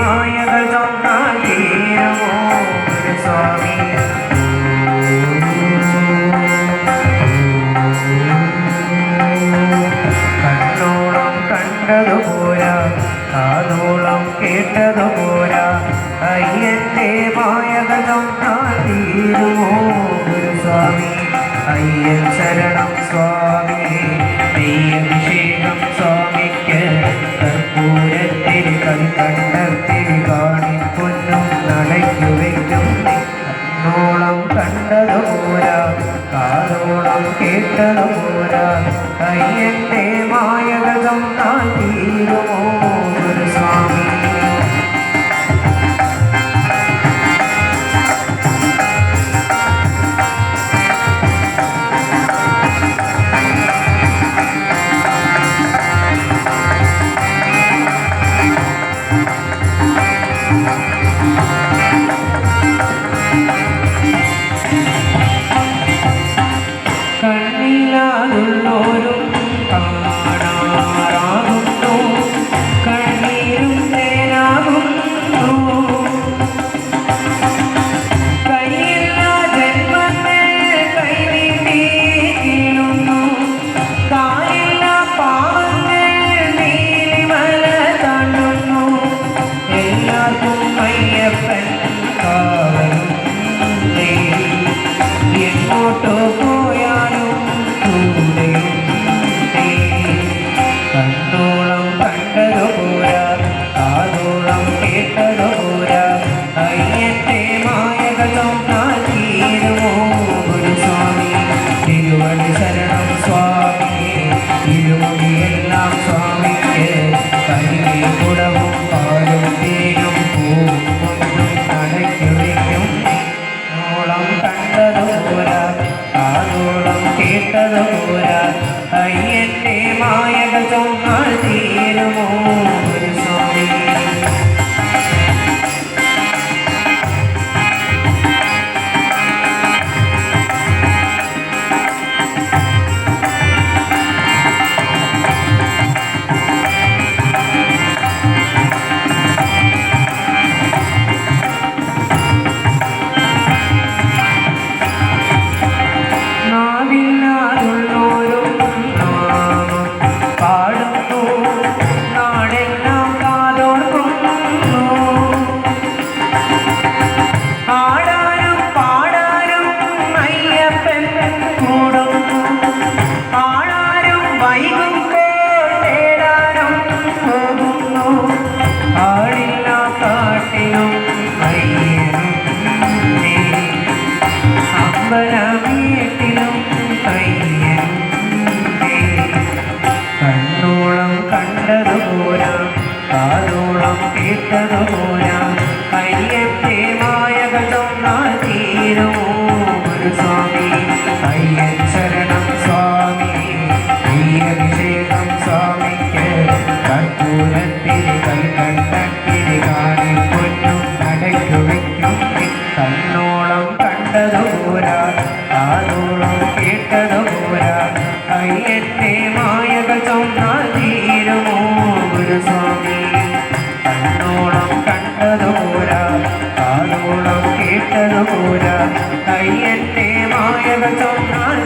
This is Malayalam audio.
മായകൾ ചൊന്നാൽ തീരുമോ ഗുരുസ്വാമി കണ്ണോളം കണ്ടതു പോരാ കാതോളം കേട്ടതു പോരാ അയ്യന്റെ മായകൾ ചൊന്നാൽ തീരുമോ സ്വാമി. സ്വാമിക്ക് കർപ്പൂരത്തിരി കൽക്കണ്ടത്തിരി കാണിപ്പൊന്നും നടയ്ക്കു വയ്ക്കും. കണ്ണോളം കണ്ടതു പോരാ കാതോളം കേട്ടതു പോരാ അയ്യന്റെ മായകം തീരുമോ അയ്യന്റെ മായകൾ ചൊന്നാൽ ആടില്ല കാട്ടിലും അയ്യനുണ്ടേ അമ്പലമേട്ടിലും കയ്യനുണ്ടേ കണ്ണോളം കണ്ടതു പോരാ കാതോളം കേട്ടതു പോരാ കണ്ണത്തിരി കാണും പൊന്നു നടയ്ക്കു വയ്ക്കും കണ്ണോളം കണ്ടതു പോരാ കാതോളം കേട്ടതു പോരാ അയ്യത്തെ മായക ചൊന്നാൽ തീരുമോ ഗുരുസ്വാമി? കണ്ണോളം കണ്ടതു പോരാ കാതോളം കേട്ടതു പോരാ അയ്യത്തെ മായക ചൊന്നാൽ